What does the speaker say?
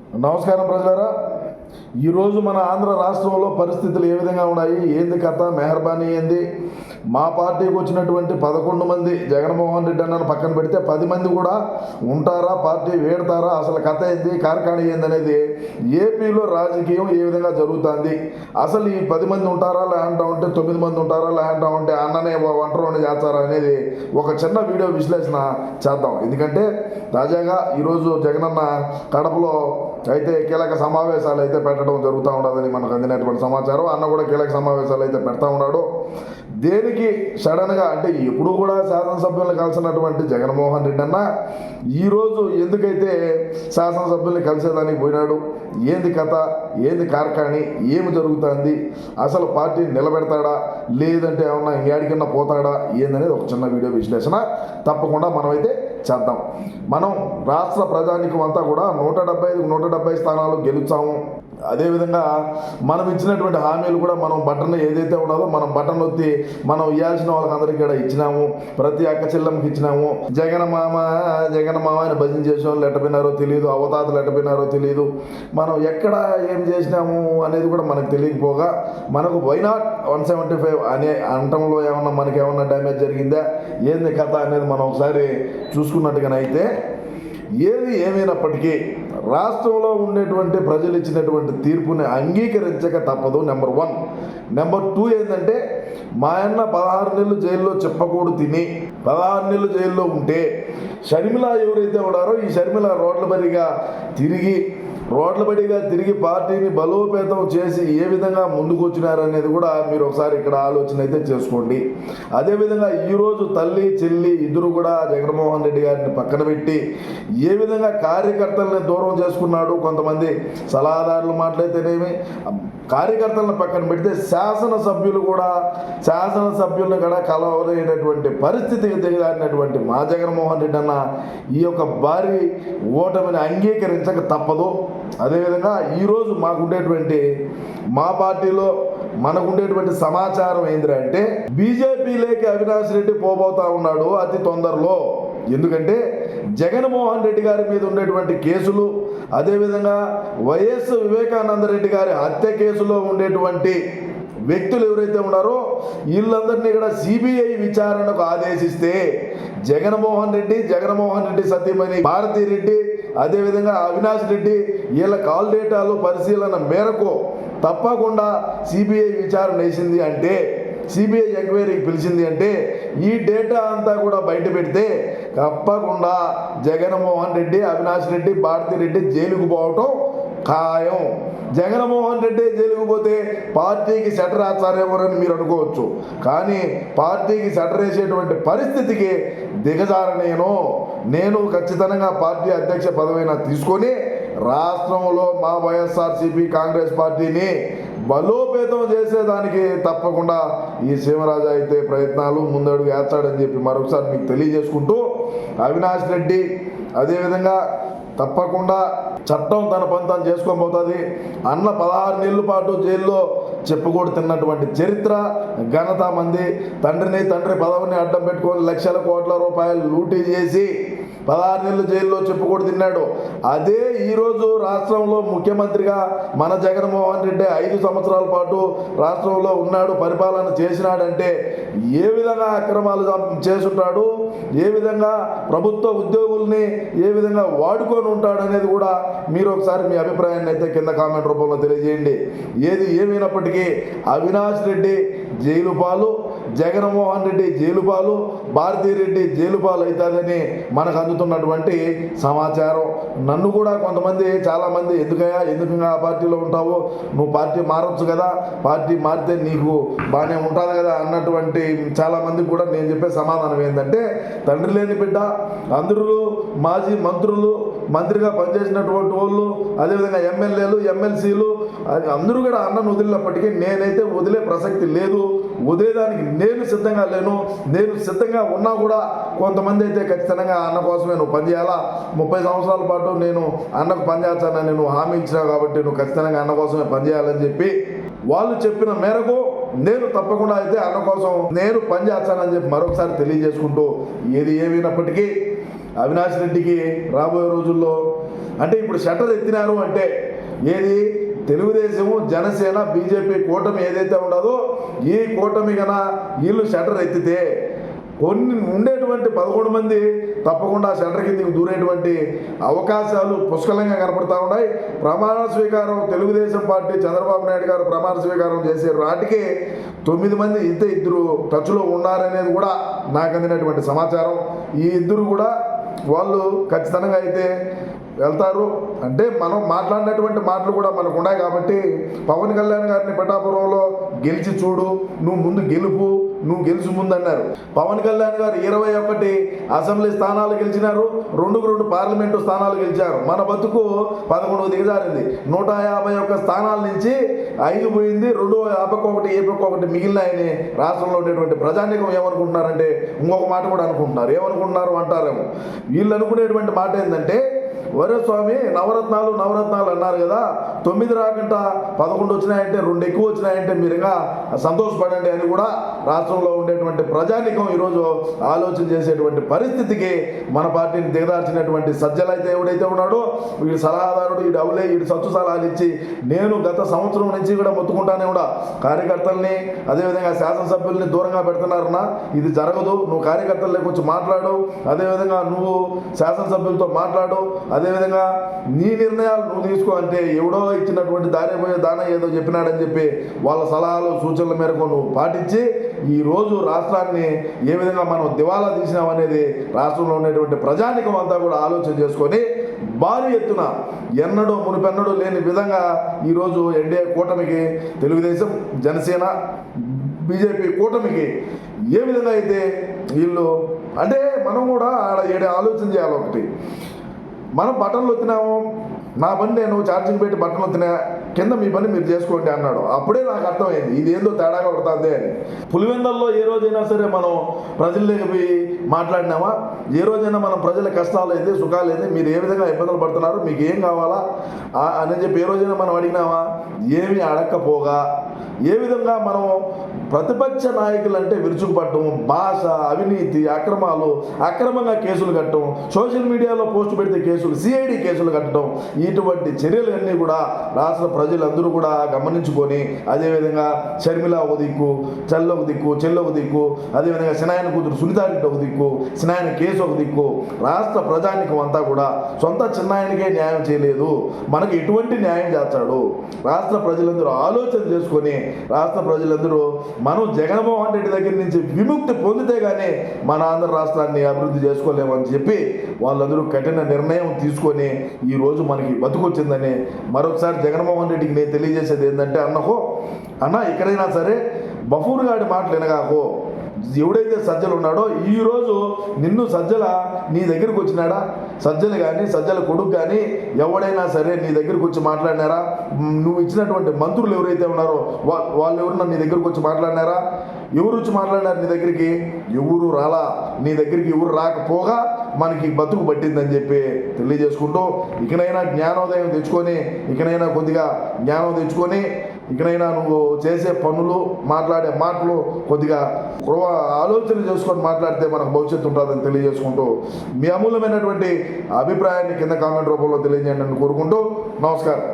నమస్కారం ప్రజలారా. ఈరోజు మన ఆంధ్ర రాష్ట్రంలో పరిస్థితులు ఏ విధంగా ఉన్నాయి? ఏంది కథ? మెహర్బానీ ఏంది? మా పార్టీకి వచ్చినటువంటి పదకొండు మంది జగన్మోహన్ రెడ్డి అన్నను పక్కన పెడితే పది మంది కూడా ఉంటారా? పార్టీ వేడతారా? అసలు కథ ఏంది? కార్ఖానీ ఏంది అనేది ఏపీలో రాజకీయం ఏ విధంగా జరుగుతుంది? అసలు ఈ పది మంది ఉంటారా? లేదంటా ఉంటే తొమ్మిది మంది ఉంటారా? లేదంటా ఉంటే అన్ననే ఒంటరిని చేస్తారా అనేది ఒక చిన్న వీడియో విశ్లేషణ చేద్దాం. ఎందుకంటే తాజాగా ఈరోజు జగనన్న కడపలో అయితే కీలక సమావేశాలు అయితే పెట్టడం జరుగుతూ ఉండదని మనకు అందినటువంటి సమాచారం. అన్న కూడా కీలక సమావేశాలు అయితే పెడతా ఉన్నాడు. దేనికి సడన్గా అంటే ఎప్పుడు కూడా శాసనసభ్యులను కలిసినటువంటి జగన్మోహన్ రెడ్డి అన్న ఈరోజు ఎందుకైతే శాసనసభ్యుల్ని కలిసేదానికి పోయినాడు? ఏంది కథ? ఏంది కార్ఖాని? ఏమి జరుగుతుంది? అసలు పార్టీ నిలబెడతాడా? లేదంటే ఏమన్నా ఏడికన్నా పోతాడా? ఏందనేది ఒక చిన్న వీడియో విశ్లేషణ తప్పకుండా మనమైతే చేద్దాం. మనం రాష్ట్ర ప్రజానికం అంతా కూడా నూట డెబ్బై ఐదు నూట డెబ్బై స్థానాలు గెలుచాము. అదేవిధంగా మనం ఇచ్చినటువంటి హామీలు కూడా మనం బటన్ ఏదైతే ఉండదో మనం బటన్ ఒత్తి మనం ఇవ్వాల్సిన వాళ్ళకి అందరికీ కూడా ఇచ్చినాము. ప్రతి అక్క చెల్లెమ్మకి ఇచ్చినాము. జగన్ మామ జగన్ మామ అని భజన చేసాం వాళ్ళు ఎట్టపోయినారో తెలియదు అవతాతలు ఎట్టపోయినారో తెలియదు మనం ఎక్కడ ఏం చేసినాము అనేది కూడా మనకు తెలియకపోగా మనకు వైనాట్ వన్ సెవెంటీ ఫైవ్ అనే అంటంలో ఏమన్నా మనకి ఏమన్నా డ్యామేజ్ జరిగిందా? ఏంది కథ అనేది మనం ఒకసారి చూసుకున్నట్టుగానైతే ఏది ఏమైనప్పటికీ రాష్ట్రంలో ఉండేటువంటి ప్రజలు ఇచ్చినటువంటి తీర్పుని అంగీకరించక తప్పదు నెంబర్ వన్ నెంబర్ టూ ఏంటంటే మా అన్న పదహారు నెలలు జైల్లో చెప్పకూడదు తిని పదహారు నెలలు జైల్లో ఉంటే షర్మిల ఎవరైతే ఉన్నారో ఈ షర్మిల రోడ్ల బరిగా తిరిగి రోడ్ల బడిగా తిరిగి పార్టీని బలోపేతం చేసి ఏ విధంగా ముందుకు వచ్చినారనేది కూడా మీరు ఒకసారి ఇక్కడ ఆలోచన అయితే చేసుకోండి. అదేవిధంగా ఈరోజు తల్లి చెల్లి ఇద్దరు కూడా జగన్మోహన్ రెడ్డి గారిని పక్కన పెట్టి ఏ విధంగా కార్యకర్తల్ని దూరం చేసుకున్నాడు కొంతమంది సలహాదారులు మాట్లాడితేనేమి కార్యకర్తలను పక్కన పెడితే శాసనసభ్యులు కూడా శాసనసభ్యులను కూడా కలవలేనటువంటి పరిస్థితికి దిగజారినటువంటి మా జగన్మోహన్ రెడ్డి అన్న ఈ యొక్క భారీ ఓటమిని అంగీకరించక తప్పదు. అదేవిధంగా ఈరోజు మాకుండేటువంటి మా పార్టీలో మనకుండేటువంటి సమాచారం ఏంటంటే బీజేపీలోకి అవినాష్ రెడ్డి పోబోతా ఉన్నాడు అతి తొందరలో. ఎందుకంటే జగన్మోహన్ రెడ్డి గారి మీద ఉండేటువంటి కేసులు అదేవిధంగా వైఎస్ వివేకానంద రెడ్డి గారి హత్య కేసులో ఉండేటువంటి వ్యక్తులు ఎవరైతే ఉన్నారో వీళ్ళందరినీ కూడా సిబిఐ విచారణకు ఆదేశిస్తే జగన్మోహన్ రెడ్డి జగన్మోహన్ రెడ్డి సతీమణి భారతీ రెడ్డి అదేవిధంగా అవినాష్ రెడ్డి వీళ్ళ కాల్ డేటాలు పరిశీలన మేరకు తప్పకుండా సిబిఐ విచారణ వేసింది అంటే సిబిఐ ఎంక్వైరీకి పిలిచింది అంటే ఈ డేటా అంతా కూడా బయట పెడితే తప్పకుండా జగన్మోహన్ రెడ్డి అవినాష్ రెడ్డి భారతి రెడ్డి జైలుకు పోవటం ఖాయం. జగన్మోహన్ రెడ్డి జైలుకు పోతే పార్టీకి సెటర్ వేస్తారేమోనని మీరు అనుకోవచ్చు. కానీ పార్టీకి సెటర్ వేసేటువంటి పరిస్థితికి దిగజారనేను. నేను ఖచ్చితంగా పార్టీ అధ్యక్ష పదవైనా తీసుకొని రాష్ట్రంలో మా వైఎస్ఆర్సీపీ కాంగ్రెస్ పార్టీని బలోపేతం చేసేదానికి తప్పకుండా ఈ సీమరాజు అయితే ప్రయత్నాలు ముందడుగు వేస్తాడని చెప్పి మరొకసారి మీకు తెలియజేసుకుంటూ అవినాష్ రెడ్డి అదేవిధంగా తప్పకుండా చట్టం తన పని తాను చేసుకొని పోతుంది. అన్న పదహారు నెలల పాటు జైల్లో చెప్పుకోడు తిన్నటువంటి చరిత్ర ఘనత మంది. తండ్రిని తండ్రి పదవిని అడ్డం పెట్టుకొని లక్షల కోట్ల రూపాయలు లూటీ చేసి పదహారు నెలలు జైల్లో చెప్పుకోడు తిన్నాడు. అదే ఈరోజు రాష్ట్రంలో ముఖ్యమంత్రిగా మన జగన్మోహన్ రెడ్డి ఐదు సంవత్సరాల పాటు రాష్ట్రంలో ఉన్నాడు పరిపాలన చేసినాడంటే ఏ విధంగా అక్రమాలు చేసుంటాడు ఏ విధంగా ప్రభుత్వ ఉద్యోగుల్ని ఏ విధంగా వాడుకొని ఉంటాడు అనేది కూడా మీరు ఒకసారి మీ అభిప్రాయాన్ని అయితే కింద కామెంట్ రూపంలో తెలియజేయండి. ఏది ఏమైనప్పటికీ అవినాష్ రెడ్డి జైలు పాలు జగన్మోహన్ రెడ్డి జైలుపాలు భారతీరెడ్డి జైలుపాలు అవుతుందని మనకు అందుతున్నటువంటి సమాచారం. నన్ను కూడా కొంతమంది చాలామంది ఎందుకయ్యా ఎందుకు ఆ పార్టీలో ఉంటావు? నువ్వు పార్టీ మారొచ్చు కదా పార్టీ మారితే నీకు బాగానే ఉంటుంది కదా అన్నటువంటి చాలామంది కూడా నేను చెప్పే సమాధానం ఏంటంటే తండ్రి లేని బిడ్డ అందరూ మాజీ మంత్రులు మంత్రిగా పనిచేసినటువంటి వాళ్ళు అదేవిధంగా ఎమ్మెల్యేలు ఎమ్మెల్సీలు అందరూ కూడా అన్నను వదిలినప్పటికీ నేనైతే వదిలే ప్రసక్తి లేదు. ఉదయదానికి నేను సిద్ధంగా లేను నేను సిద్ధంగా ఉన్నా కూడా కొంతమంది అయితే ఖచ్చితంగా అన్న కోసమే నువ్వు పనిచేయాలా ముప్పై సంవత్సరాల పాటు నేను అన్నకు పనిచేస్తానని నువ్వు హామీ ఇచ్చినావు కాబట్టి నువ్వు ఖచ్చితంగా అన్న కోసమే పనిచేయాలని చెప్పి వాళ్ళు చెప్పిన మేరకు నేను తప్పకుండా అయితే అన్న కోసం నేను పనిచేస్తానని చెప్పి మరొకసారి తెలియజేసుకుంటూ ఏది ఏమైనప్పటికీ అవినాష్ రెడ్డికి రాబోయే రోజుల్లో అంటే ఇప్పుడు షట్టర్ ఎత్తినారు అంటే ఏది? తెలుగుదేశము జనసేన బీజేపీ కూటమి ఏదైతే ఉండదో ఈ కూటమి కన వీళ్ళు షటర్ ఎత్తితే కొన్ని ఉండేటువంటి పదకొండు మంది తప్పకుండా సెంటర్ కిందకి దూరేటువంటి అవకాశాలు పుష్కలంగా కనపడతా ఉన్నాయి. ప్రమాణ స్వీకారం తెలుగుదేశం పార్టీ చంద్రబాబు నాయుడు గారు ప్రమాణ స్వీకారం చేసే నాటికి తొమ్మిది మంది ఇంత ఇద్దరు టచ్లో ఉన్నారనేది కూడా నాకు అందినటువంటి సమాచారం. ఈ ఇద్దరు కూడా వాళ్ళు ఖచ్చితంగా అయితే వెళ్తారు. అంటే మనం మాట్లాడినటువంటి మాటలు కూడా మనకు ఉన్నాయి కాబట్టి పవన్ కళ్యాణ్ గారిని పిఠాపురంలో గెలిచి చూడు నువ్వు ముందు గెలుపు నువ్వు గెలుచు ముందు అన్నారు. పవన్ కళ్యాణ్ గారు ఇరవై ఒకటి అసెంబ్లీ స్థానాలు గెలిచినారు రెండుకు రెండు పార్లమెంటు స్థానాలు గెలిచారు. మన బతుకు పదకొండు దిగజారింది. నూట యాభై ఒక్క స్థానాల నుంచి ఐదు పోయింది రెండు యాభై ఒకటి ఏపీ ఒకటి మిగిలినాయని రాష్ట్రంలో ఉండేటువంటి ప్రజానీకం ఏమనుకుంటున్నారంటే ఇంకొక మాట కూడా అనుకుంటున్నారు. ఏమనుకుంటున్నారు అంటారేమో. వీళ్ళు అనుకునేటువంటి మాట ఏంటంటే వరే స్వామి నవరత్నాలు నవరత్నాలు అన్నారు కదా. తొమ్మిది రాకుండా పదకొండు వచ్చినాయంటే రెండు ఎక్కువ వచ్చినాయంటే మీరు ఇంకా సంతోషపడండి అని కూడా రాష్ట్రంలో ఉండేటువంటి ప్రజానికం ఈరోజు ఆలోచన చేసేటువంటి పరిస్థితికి మన పార్టీని దిగదార్చినటువంటి సజ్జలు అయితే ఎవడైతే ఉన్నాడో వీడి సలహాదారుడు వీడు అవులే వీడు సత్తు సలహాలు ఇచ్చి నేను గత సంవత్సరం నుంచి కూడా మొత్తుకుంటానే కూడా కార్యకర్తల్ని అదేవిధంగా శాసనసభ్యుల్ని దూరంగా పెడుతున్నారన్నా ఇది జరగదు. నువ్వు కార్యకర్తల్లోకి వచ్చి మాట్లాడు. అదేవిధంగా నువ్వు శాసనసభ్యులతో మాట్లాడు. అదేవిధంగా నీ నిర్ణయాలు నువ్వు తీసుకో అంటే ఎవడో ఇచ్చినటువంటి దారి పోయే దాన ఏదో చెప్పినాడని చెప్పి వాళ్ళ సలహాలు సూచనల మేరకు నువ్వు పాటించి ఈరోజు రాష్ట్రాన్ని ఏ విధంగా మనం దివాలా తీసినామనేది రాష్ట్రంలో ఉండేటువంటి ప్రజానికం అంతా కూడా ఆలోచన చేసుకొని భారీ ఎత్తున ఎన్నడూ మునిపెన్నడూ లేని విధంగా ఈరోజు ఎన్డీఏ కూటమికి తెలుగుదేశం జనసేన బీజేపీ కూటమికి ఏ విధంగా అయితే వీళ్ళు అంటే మనం కూడా ఆడ ఏడే ఆలోచన చేయాలి ఒకటి. మనం బటన్లు వచ్చినాము నా బండి నేను ఛార్జింగ్ పెట్టి బటన్లు వచ్చినా కింద మీ పని మీరు చేసుకోండి అన్నాడు. అప్పుడే నాకు అర్థమైంది ఇది ఏందో తేడాగా కొడుతుంది అని. పులివెందల్లో ఏ రోజైనా సరే మనం ప్రజల్లోకి పోయి మాట్లాడినామా? ఏ రోజైనా మనం ప్రజల కష్టాలు ఏంది సుఖాలు ఏంది మీరు ఏ విధంగా ఇబ్బందులు పడుతున్నారు మీకు ఏం కావాలా? అని చెప్పి ఏ రోజైనా మనం అడిగినామా? ఏమి అడక్కపోగా. ఏ విధంగా మనం ప్రతిపక్ష నాయకులు అంటే విరుచుకుపడటం భాష అవినీతి అక్రమాలు అక్రమంగా కేసులు కట్టడం సోషల్ మీడియాలో పోస్ట్ పెడితే కేసులు సిఐడి కేసులు కట్టడం ఇటువంటి చర్యలన్నీ కూడా రాష్ట్ర ప్రజలందరూ కూడా గమనించుకొని అదేవిధంగా షర్మిల ఒక దిక్కు చల్ల ఒక దిక్కు చెల్ల ఒక దిక్కు అదేవిధంగా సినాయన కూతురు సునీతారెడ్డి ఒక దిక్కు సినాయన కేసు ఒక దిక్కు రాష్ట్ర ప్రజానికం అంతా కూడా సొంత చిన్నాయనకే న్యాయం చేయలేదు. మనకు ఎటువంటి న్యాయం చేస్తాడు? రాష్ట్ర ప్రజలందరూ ఆలోచన చేసుకొని రాష్ట్ర ప్రజలందరూ మనం జగన్మోహన్ రెడ్డి దగ్గర నుంచి విముక్తి పొందితే కానీ మన ఆంధ్ర రాష్ట్రాన్ని అభివృద్ధి చేసుకోలేమని చెప్పి వాళ్ళందరూ కఠిన నిర్ణయం తీసుకొని ఈ రోజు మనకి బతుకొచ్చిందని మరొకసారి జగన్మోహన్ రెడ్డికి నేను తెలియజేసేది ఏంటంటే అన్నహో అన్న ఎక్కడైనా సరే బఫూర్ గాడి మాటలు వినగాకో ఎవడైతే సజ్జలు ఉన్నాడో ఈ రోజు నిన్ను సజ్జల నీ దగ్గరికి వచ్చినాడా? సజ్జలు కానీ సజ్జల కొడుకు కానీ ఎవడైనా సరే నీ దగ్గరికి వచ్చి మాట్లాడినారా? నువ్వు ఇచ్చినటువంటి మంత్రులు ఎవరైతే ఉన్నారో వా- వాళ్ళు ఎవరన్నా నీ దగ్గరికి వచ్చి మాట్లాడినారా? ఎవరు వచ్చి మాట్లాడినారు నీ దగ్గరికి? ఎవరు రాలా? నీ దగ్గరికి ఎవరు రాకపోగా మనకి బతుకు పట్టిందని చెప్పి తెలియజేసుకుంటూ ఇకనైనా జ్ఞానోదయం తెచ్చుకొని ఇకనైనా కొద్దిగా జ్ఞానం తెచ్చుకొని ఇకనైనా నువ్వు చేసే పనులు మాట్లాడే మాటలు కొద్దిగా కురవ ఆలోచన చేసుకొని మాట్లాడితే మనకు భవిష్యత్తు ఉంటుందని తెలియజేసుకుంటూ మీ అమూల్యమైనటువంటి అభిప్రాయాన్ని కింద కామెంట్ రూపంలో తెలియజేయండి అని కోరుకుంటూ నమస్కారం.